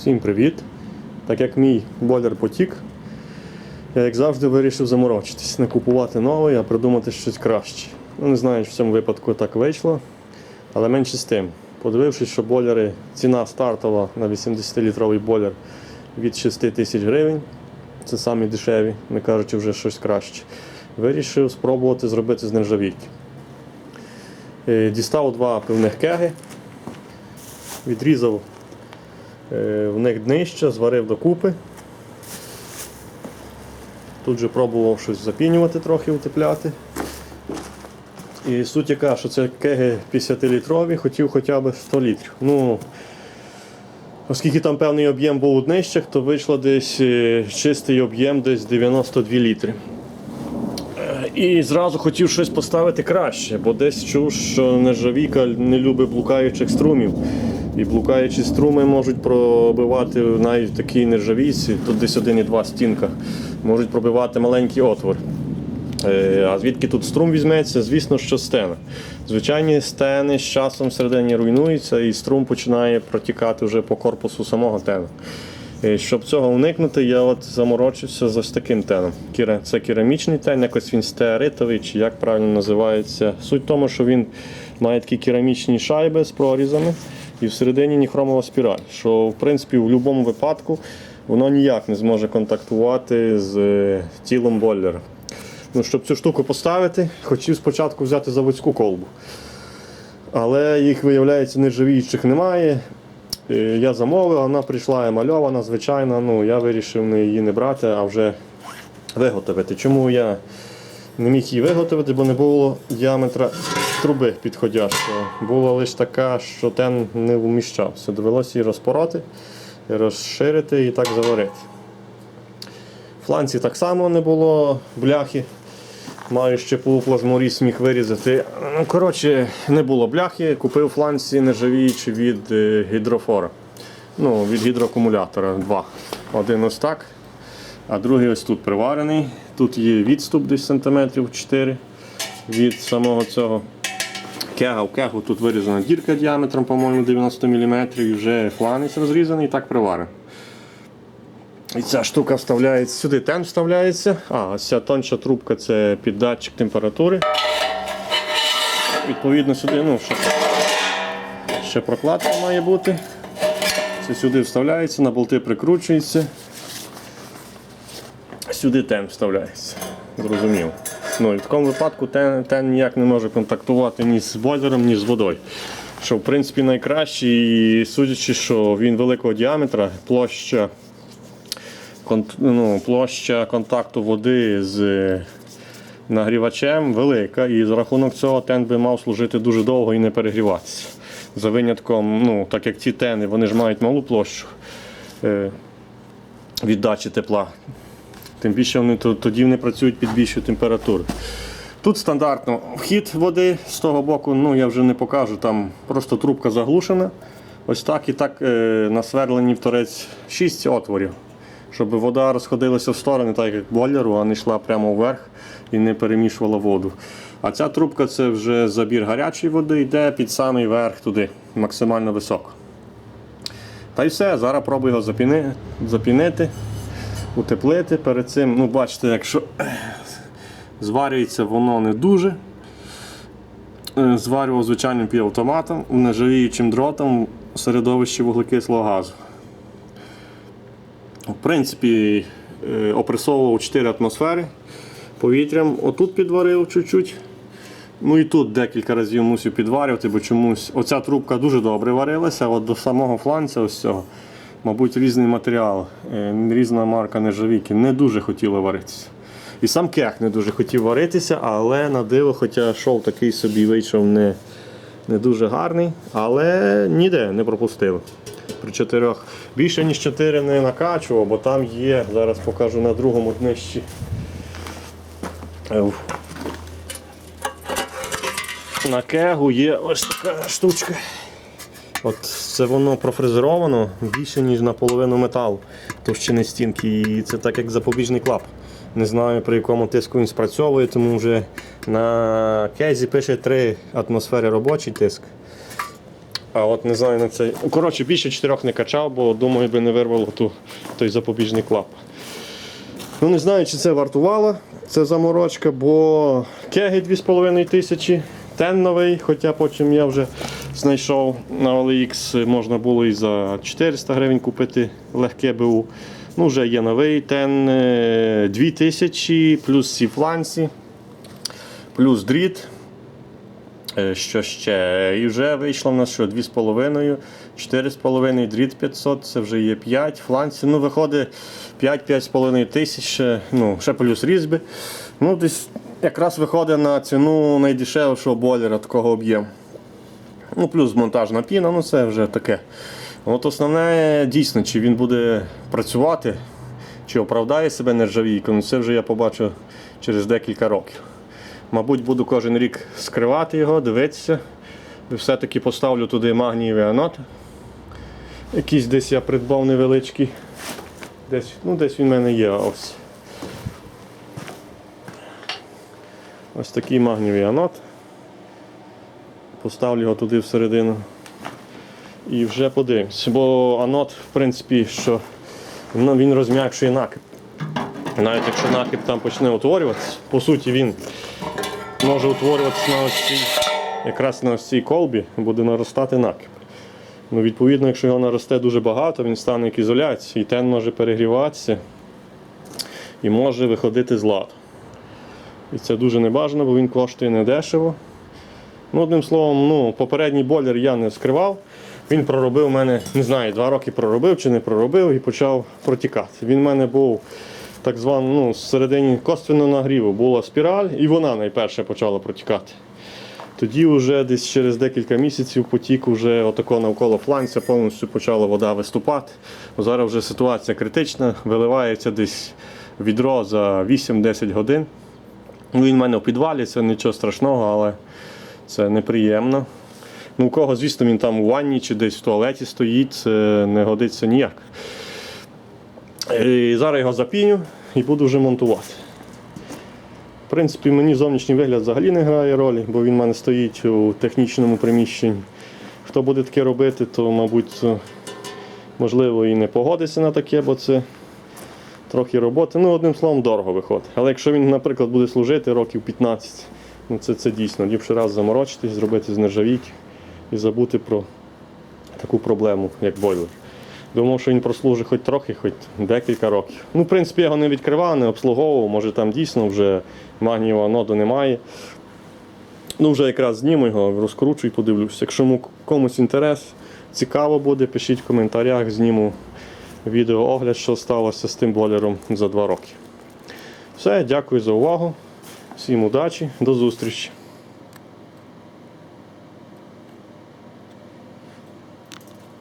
Всім привіт! Так як мій бойлер потік, я як завжди вирішив заморочитись, не купувати новий, а придумати щось краще. Ну, не знаю, чи в цьому випадку так вийшло, але менше з тим. Подивившись, що бойлери, ціна стартова на 80-літровий бойлер від 6 тисяч гривень, це самі дешеві, не кажучи вже щось краще. Вирішив спробувати зробити з нержавійки. Е, Дістав два пивних кеги, відрізав в них днище, зварив докупи. Тут же пробував щось запінювати, трохи утепляти. І суть яка, що це кеги 50-літрові, хотів хоча б 100 літрів. Ну, оскільки там певний об'єм був у днищах, то вийшло десь е, чистий об'єм десь 92 літри. Е, І зразу хотів щось поставити краще, бо десь чув, що нержавійка не любить блукаючих струмів. І блукаючі струми можуть пробивати навіть в такій нержавійці, тут десь 1,2 стінка, можуть пробивати маленький отвор. Е, А звідки тут струм візьметься? Звісно, що стена. Звичайні стени з часом всередині руйнуються і струм починає протікати вже по корпусу самого тена. Е, Щоб цього уникнути, я от заморочився з ось таким теном. Це керамічний тен, якось він стеаритовий, чи як правильно називається. Суть в тому, що він має такі керамічні шайби з прорізами і всередині ніхромова спіраль, що в принципі в будь-якому випадку воно ніяк не зможе контактувати з е, тілом бойлера. Ну, щоб цю штуку поставити, хотів спочатку взяти заводську колбу. Але їх, виявляється, нержавіючих немає. Е, Я замовив, вона прийшла емальована, звичайно. Ну, я вирішив її не брати, а вже виготовити. Чому я не міг її виготовити, бо не було діаметра труби підходящого. Була лише така, що тен не вміщався. Довелося її розпороти, розширити і так заварити. Фланці так само не було, бляхи. Маю ще полуплазморіз міг вирізати. Ну, коротше, не було бляхи, купив фланці нержавіючі від е, гідрофора. Ну, від гідроакумулятора два. Один ось так, а другий ось тут приварений. Тут є відступ десь сантиметрів 4 від самого цього кега. В кегу тут вирізана дірка діаметром, по-моєму, 90 мм, і вже фланець розрізаний і так приварений. І ця штука вставляється, сюди тен вставляється. А, ось ця тонша трубка це під датчик температури. Відповідно, сюди, ну, ще, ще прокладка має бути. Це сюди вставляється, на болти прикручується. Сюди тен вставляється. Зрозуміло. Ну, і в такому випадку тен, тен ніяк не може контактувати ні з бойлером, ні з водою. Що в принципі найкраще, і судячи, що він великого діаметра, площа конт- ну, площа контакту води з е, нагрівачем велика, і за рахунок цього тен би мав служити дуже довго і не перегріватися. За винятком, ну, так як ці тени вони ж мають малу площу е, віддачі тепла. Тим більше вони тоді вони працюють під більшою температурою. Тут стандартно вхід води з того боку, ну я вже не покажу, там просто трубка заглушена. Ось так і так е, насверлені в торець 6 отворів, щоб вода розходилася в сторони, так як бойлеру, а не йшла прямо вверх і не перемішувала воду. А ця трубка це вже забір гарячої води, йде під самий верх туди, максимально високо. Та й все, зараз пробую його запіни, запінити, утеплити. Перед цим, ну бачите, якщо зварюється воно не дуже. Е, Зварював звичайним півавтоматом, нержавіючим дротом в середовищі вуглекислого газу. В принципі, е, опресовував 4 атмосфери повітрям. Отут підварив чуть-чуть. Ну і тут декілька разів мусив підварювати, бо чомусь оця трубка дуже добре варилася, от до самого фланця ось цього, мабуть, різний матеріал, е, різна марка нержавійки не дуже хотіла варитися. І сам кех не дуже хотів варитися, але на диво, хоча шов такий собі вийшов не, не дуже гарний, але ніде не пропустив. При чотирьох. Більше ніж чотири не накачував, бо там є, зараз покажу на другому днищі. На кегу є ось така штучка. От це воно профрезеровано більше, ніж наполовину металу товщини стінки. І це так як запобіжний клап. Не знаю при якому тиску він спрацьовує, тому вже на кезі пише 3 атмосфери робочий тиск. А от не знаю на цей. Коротше, більше чотирьох не качав, бо думаю, би не вирвало ту, той запобіжний клап. Ну не знаю, чи це вартувало, це заморочка, бо кеги 2,5 тисячі, тен новий, хоча потім я вже знайшов на OLX, можна було і за 400 гривень купити легке БУ. Ну, вже є новий тен е, 2000, плюс ці фланці, плюс дріт. Е, Що ще? І вже вийшло в нас що 2,5, 4,5, дріт 500, це вже є 5 фланців. Ну, виходить 5-5,5 тисяч, ще, ну, ще плюс різьби. Ну, десь якраз виходить на ціну найдешевшого бойлера такого об'єму. Ну, плюс монтажна піна, ну це вже таке. От основне дійсно, чи він буде працювати, чи оправдає себе нержавійкою, ну це вже я побачу через декілька років. Мабуть, буду кожен рік скривати його, дивитися. Все-таки поставлю туди магнієвий анод. Якийсь десь я придбав невеличкий. Десь, ну, десь він в мене є. Ось. Ось такий магнієвий анод. Поставлю його туди всередину. І вже подивимось. Бо анод, в принципі, що ну, він розм'якшує накип. Навіть якщо накип там почне утворюватися, по суті він може утворюватися на ось цій, якраз на ось цій колбі, буде наростати накип. Ну, відповідно, якщо його наросте дуже багато, він стане як ізоляція, і тен може перегріватися і може виходити з ладу. І це дуже небажано, бо він коштує недешево. Ну, одним словом, ну, попередній бойлер я не скривав. Він проробив мене, не знаю, два роки проробив чи не проробив і почав протікати. Він в мене був так званий, ну, всередині косвенного нагріву була спіраль, і вона найперше почала протікати. Тоді вже десь через декілька місяців потік уже отако навколо фланця повністю почала вода виступати. Зараз вже ситуація критична, виливається десь відро за 8-10 годин. Ну, Він в мене в підвалі, це нічого страшного, але це неприємно. Ну, у кого, звісно, він там у ванні чи десь в туалеті стоїть, це не годиться ніяк. І зараз його запіню і буду вже монтувати. В принципі, мені зовнішній вигляд взагалі не грає ролі, бо він в мене стоїть у технічному приміщенні. Хто буде таке робити, то, мабуть, можливо, і не погодиться на таке, бо це трохи роботи. Ну, одним словом, дорого виходить. Але якщо він, наприклад, буде служити років 15, ну це, це дійсно ліпше раз заморочитись, зробити з нержавійки і забути про таку проблему, як бойлер. Думав, що він прослужить хоч трохи, хоч декілька років. Ну, в принципі, я його не відкривав, не обслуговував, може там дійсно вже магнієвого аноду немає. Ну, вже якраз зніму його, розкручу і подивлюся. Якщо му- комусь інтерес, цікаво буде, пишіть в коментарях, зніму відеоогляд, що сталося з тим бойлером за два роки. Все, дякую за увагу. Всім удачі, до зустрічі.